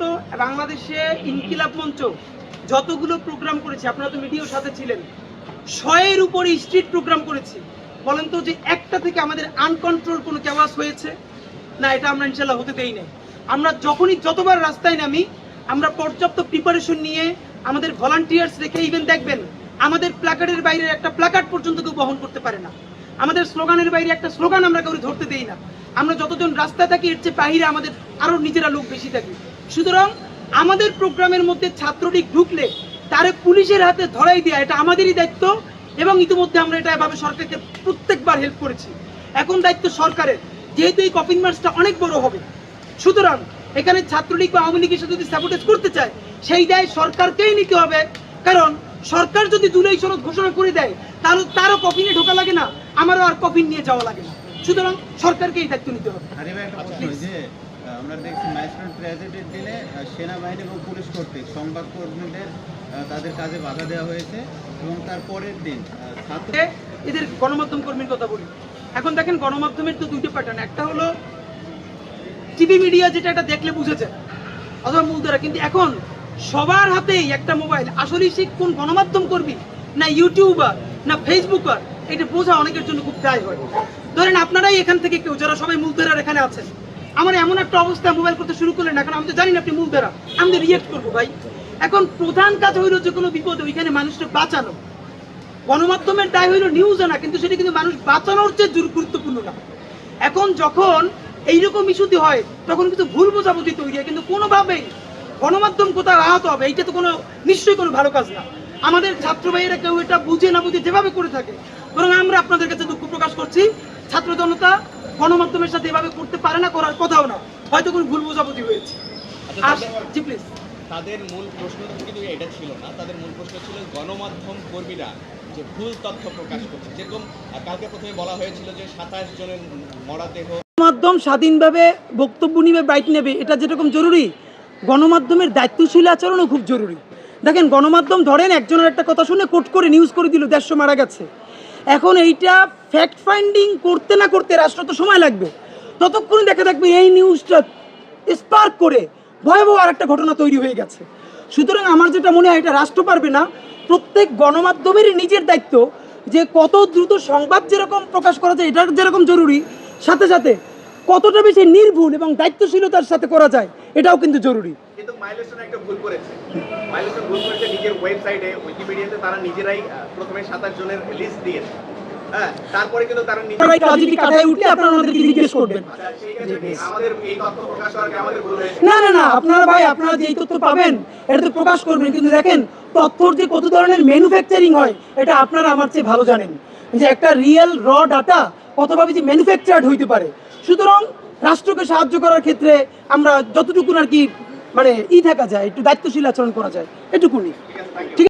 তো বাংলাদেশে ইনকিলাব মঞ্চ যতগুলো প্রোগ্রাম করেছে, আপনারা তো মিডিয়ার সাথে ছিলেন শয়ের উপরে স্ট্রিট প্রোগ্রাম করেছি। বলেন তো যে একটা থেকে আমাদের আনকন্ট্রোল কোনো ক্যাওয়াস হয়েছে? না, এটা আমরা ইনশাল্লাহ হতে দেই না আমরা যখনই যতবার রাস্তায় নামি, আমরা পর্যাপ্ত প্রিপারেশন নিয়ে আমাদের ভলান্টিয়ার্স রেখে ইভেন দেখবেন, আমাদের প্ল্যাকার্ডের বাইরে একটা প্ল্যাকার্ড পর্যন্ত কেউ বহন করতে পারে না। আমাদের স্লোগানের বাইরে একটা স্লোগান আমরা কাউকে ধরতে দেই না। আমরা যতজন রাস্তায় থাকি, এর চেয়ে বাহিরে আমাদের আরও নিজেরা লোক বেশি থাকি। সুতরাং আমাদের প্রোগ্রামের মধ্যে ছাত্রলীগ ঢুকলে তারে পুলিশের হাতে ধরাই দেওয়া এটা আমাদেরই দায়িত্ব এবং ইতিমধ্যে আমরা এটা এভাবে সরকারকে প্রত্যেকবার হেল্প করেছি। এখন দায়িত্ব সরকারের যেহেতু এই কপিং মার্চটা অনেক বড় হবে। সুতরাং এখানে ছাত্রলীগ বা আওয়ামী লীগের সাথে যদি সাপোর্টেজ করতে চায় সেই দায় সরকারকেই নিতে হবে। কারণ সরকার যদি জুলাই সনদ ঘোষণা করে দেয় তাহলে তারও কফিনে ঢোকা লাগে না আমারও আর কফিন নিয়ে যাওয়া লাগে না। সুতরাং সরকারকেই দায়িত্ব নিতে হবে। আমরা দেখছি ম্যাজিস্ট্রেট ট্র্যাজেডির দিনে সেনাবাহিনী এবং পুলিশ কর্তৃক সংবাদকর্মীদের তাদের কাজে বাধা দেওয়া হয়েছে এবং তার পরের দিন এদের গণমাধ্যম কর্মীর কথা বলি। এখন দেখেন গণমাধ্যমের তো দুইটা প্যাটার্ন একটা হলো টিভি মিডিয়া যেটা, এটা দেখলে বুঝেছে। অথবা মূলধারা কিন্তু এখন সবার হাতেই একটা মোবাইল আসলে সে কোন গণমাধ্যম করবি না ইউটিউবার না ফেসবুকার এটা বোঝা অনেকের জন্য খুব দায় হয়। ধরেন আপনারাই এখান থেকে কেউ, যারা সবাই মূলধারার এখানে আছেন। আমার এমন একটা অবস্থা মোবাইল করতে শুরু করলেন এখন আমি তো জানি না আপনি মূলধারা আমি রিয়েক্ট করব ভাই। এখন প্রধান কাজ হইল যে কোনো বিপদে ওইখানে মানুষকে বাঁচানো। গণমাধ্যমের দায় হইল নিউজ আনা, কিন্তু সেটা কিন্তু মানুষ বাঁচানোর চেয়ে গুরুত্বপূর্ণ না। এখন যখন এইরকম ইস্যুতে হয়, তখন কিন্তু ভুল বোঝাবুঝি তৈরি হয়। কিন্তু কোনোভাবেই গণমাধ্যম কোথাও আহত হবে, এইটা তো কোনো, নিশ্চয়ই কোনো ভালো কাজ না। আমাদের ছাত্র ভাইয়েরা কেউ এটা বুঝে না বুঝে যেভাবে করে থাকে। বরং আমরা আপনাদের কাছে দুঃখ প্রকাশ করছি। ছাত্র জনতা গণমাধ্যমের সাথে এভাবে করতে পারে না করার কথাও না। হয়তো কোনো ভুল বোঝাবুঝি হয়েছে। আচ্ছা, আর তাদের- জি প্লিজ তাদের মূল প্রশ্ন কিন্তু এটা ছিল না। তাদের মূল প্রশ্ন ছিল গণমাধ্যম কর্মীরা যে ভুল তথ্য প্রকাশ করছে। যেরকম কালকে প্রথমে বলা হয়েছিল যে সাতাশ জনের মরাদেহ গণমাধ্যম স্বাধীনভাবে বক্তব্য নিবে বাইট নেবে এটা যেরকম জরুরি গণমাধ্যমের দায়িত্বশীল আচরণও খুব জরুরি। দেখেন গণমাধ্যম ধরেন একজনের একটা কথা শুনে কোট করে নিউজ করে দিল দেড়শো মারা গেছে। এখন এইটা ফ্যাক্ট ফাইন্ডিং করতে না করতে রাষ্ট্র তো সময় লাগবে। ততক্ষণে দেখা থাকবে এই নিউজটা স্পার্ক করে, ভয়াবহ আর একটা ঘটনা তৈরি হয়ে গেছে। সুতরাং আমার যেটা মনে হয়, এটা রাষ্ট্র পারবে না। প্রত্যেক গণমাধ্যমেরই নিজের দায়িত্ব যে কত দ্রুত সংবাদ যেরকম প্রকাশ করা যায়, এটা যেরকম জরুরি, সাথে সাথে কতটা বেশি নির্ভুল এবং দায়িত্বশীলতার সাথে করা যায়, এটাও কিন্তু জরুরি। কিন্তু নিজেরাই প্রথমে সাতাশ জনের লিস্ট দিয়েছে। হ্যাঁ তারপরে কিন্তু তারা কাটায় উঠলে আপনারা জিজ্ঞেস করবেন। না না না আপনারা ভাই আপনারা যে তথ্য পাবেন এটা তো প্রকাশ করবেন। কিন্তু দেখেন তথ্যর যে কত ধরনের ম্যানুফ্যাকচারিং হয় এটা আপনারা আমার চেয়ে ভালো জানেন। যে একটা রিয়েল র ডাটা কতভাবে যে ম্যানুফ্যাকচার্ড হইতে পারে। সুতরাং রাষ্ট্রকে সাহায্য করার ক্ষেত্রে আমরা যতটুকু আর কি মানে ই থাকা যায় একটু দায়িত্বশীল আচরণ করা যায় এটুকুনি ঠিক